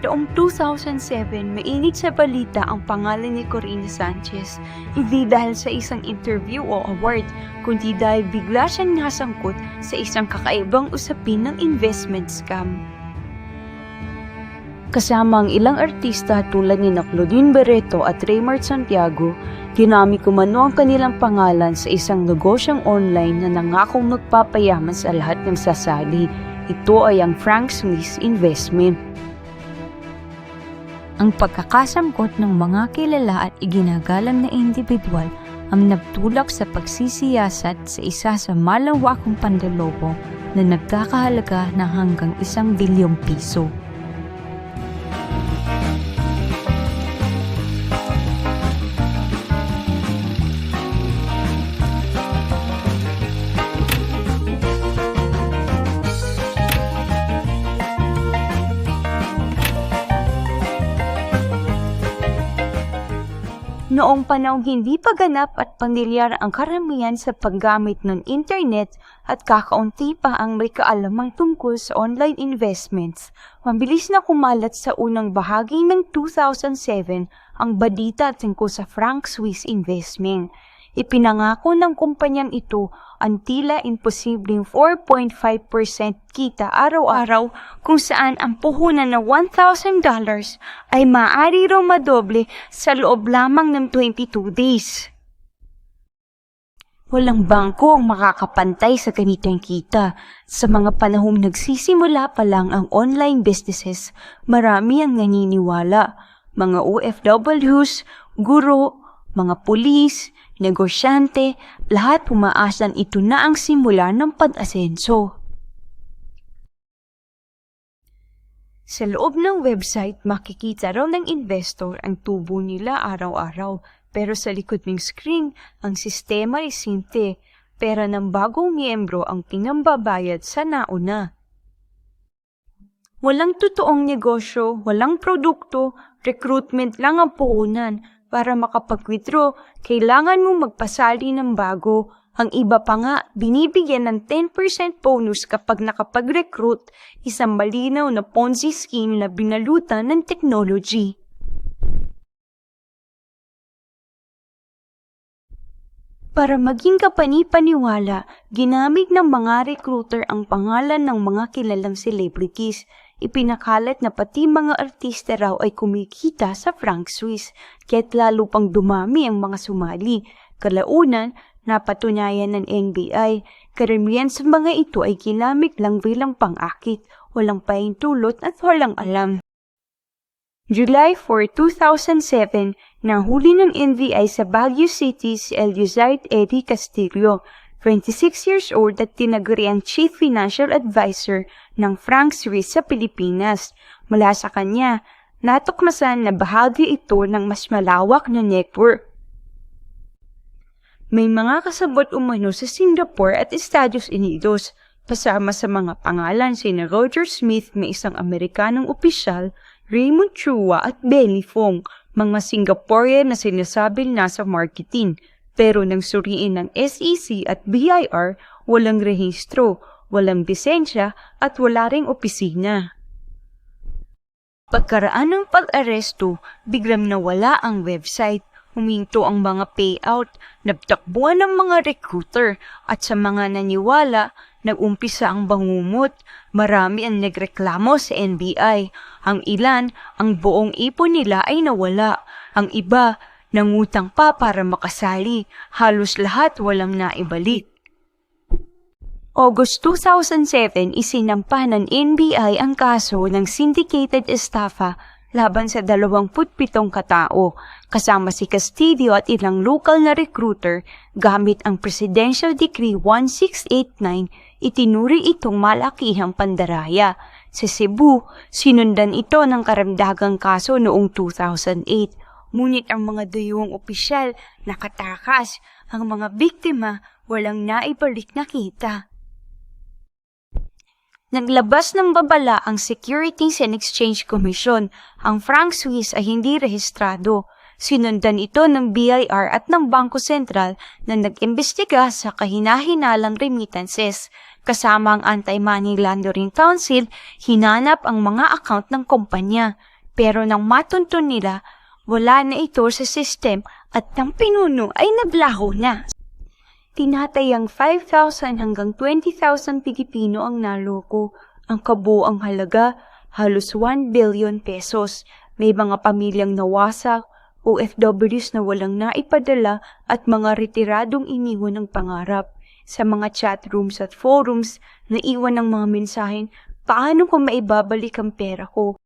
Noong 2007, mainit sa balita ang pangalan ni Corina Sanchez. Hindi dahil sa isang interview o award, kundi dahil bigla siyang nasangkot sa isang kakaibang usapin ng investment scam. Kasama ang ilang artista tulad ni Claudine Barreto at Raymart Santiago, ginamit kumano ang kanilang pangalan sa isang negosyong online na nangakong magpapayaman sa lahat ng sasali. Ito ay ang Frank Swiss Investment. Ang pagkakasangkot ng mga kilala at iginagalang na individual ang nagtulak sa pagsisiyasat sa isa sa malawakang pandalobo na nagkakahalaga ng hanggang isang bilyong piso. Noong panahong hindi pa ganap at pamilyar ang karamihan sa paggamit ng internet at kakaunti pa ang may kaalamang tungkol sa online investments, mabilis na kumalat sa unang bahagi ng 2007 ang badita tungkol sa Frank Swiss Investment. Ipinangako ng kumpanyang ito ang tila imposibleng 4.5% kita araw-araw kung saan ang puhunan na $1,000 ay maaari raw madoble sa loob lamang ng 22 days. Walang bangko ang makakapantay sa ganitong kita. Sa mga panahong nagsisimula pa lang ang online businesses, marami ang naniniwala. Mga OFWs, guro, mga pulis, negosyante, lahat pumaasan ito na ang simula ng pag-asenso. Sa loob ng website, makikita raw ng investor ang tubo nila araw-araw. Pero sa likod ng screen, ang sistema ay simple. Pera ng bagong miyembro ang pinambabayad sa nauna. Walang totoong negosyo, walang produkto, recruitment lang ang puhunan. Para makapag-withdraw, kailangan mong magpasali ng bago. Ang iba pa nga, binibigyan ng 10% bonus kapag nakapag-recruit, isang malinaw na Ponzi scheme na binalutan ng technology. Para maging kapani-paniwala, ginamit ng mga recruiter ang pangalan ng mga kilalang celebrities. Ipinakalat na pati mga artista raw ay kumikita sa Frank Swiss, kaya't lalo pang dumami ang mga sumali. Kalaunan, napatunayan ng NBI, karamihan sa mga ito ay ginamit lang bilang pang-akit, walang pahintulot at walang alam. July 4, 2007, nahuli ng NBI sa Baguio City si Elizard Eddie Castillo, 26 years old at tinaguri ang Chief Financial Advisor ng Frank Swiss sa Pilipinas. Mula sa kanya, natukmasan na bahagi ito ng mas malawak na network. May mga kasabot umano sa Singapore at Estados Unidos, pasama sa mga pangalan sina Roger Smith na isang Amerikanong opisyal, Raymond Chua at Benny Fong, mga Singaporean na sinasabing nasa marketing. Pero nang suriin ng SEC at BIR, walang rehistro, walang lisensya at wala ring opisina. Pagkaraan ng pag-aresto, biglang nawala ang website. Huminto ang mga payout, nagtakbuhan ng mga recruiter at sa mga naniwala, nagumpisa ang bangumot. Marami ang nagreklamo sa NBI. Ang ilan, ang buong ipon nila ay nawala. Ang iba, nangutang pa para makasali. Halos lahat walang naibalik. August 2007, isinampa ng NBI ang kaso ng syndicated estafa laban sa 27 katao, kasama si Castillo at ilang local na recruiter gamit ang Presidential Decree 1689, itinuri itong malakihang pandaraya. Sa Cebu, sinundan ito ng karamdagang kaso noong 2008. Ngunit ang mga dayuhang opisyal nakatakas, ang mga biktima walang naibalik na kita. Naglabas ng babala ang Securities and Exchange Commission. Ang franc Swiss ay hindi rehistrado. Sinundan ito ng BIR at ng Bangko Sentral na nag-imbestiga sa kahinahinalang remittances. Kasama ang Anti-Money Laundering Council, hinanap ang mga account ng kumpanya. Pero nang matuntun nila, wala na ito sa system at ng pinuno ay naglaho na. Tinatayang 5,000 hanggang 20,000 Pilipino ang naloko. Ang kabuang halaga, halos 1 billion pesos. May mga pamilyang nawasak, OFWs na walang naipadala at mga retiradong iniwan ng pangarap. Sa mga chat rooms at forums, naiwan ng mga mensahen, paano ko maibabalik ang pera ko?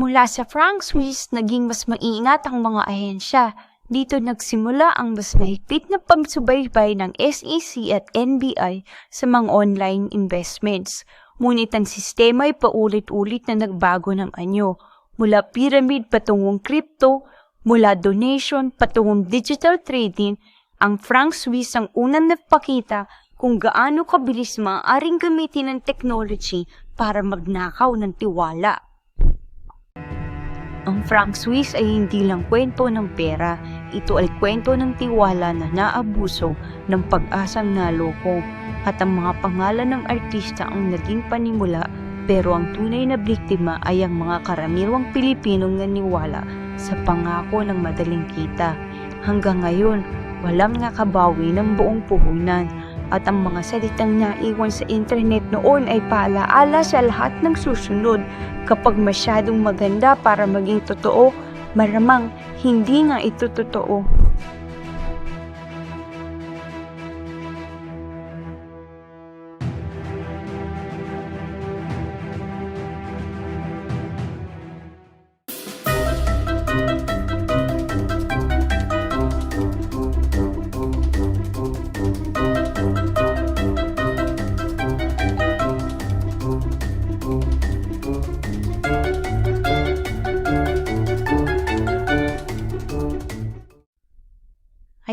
Mula sa franc Swiss, naging mas maingat ang mga ahensya. Dito nagsimula ang mas mahigpit na pagsubaybay ng SEC at NBI sa mga online investments. Ngunit ang sistema ay paulit-ulit na nagbago ng anyo. Mula pyramid patungong crypto, mula donation patungong digital trading, ang franc Swiss ang unang nagpakita kung gaano kabilis maaaring gamitin ng technology para magnakaw ng tiwala. Ang franc Swiss ay hindi lang kwento ng pera, ito ay kwento ng tiwala na naabuso ng pag-asang naloko at ang mga pangalan ng artista ang naging panimula pero ang tunay na biktima ay ang mga karaniwang Pilipinong naniwala sa pangako ng madaling kita. Hanggang ngayon, walang nakabawi ng buong puhunan at ang mga salitang naiwan sa internet noon ay paalaala sa lahat ng susunod kapag masyadong maganda para maging totoo, maramang hindi nga ito totoo.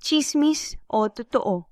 chismis o totoo.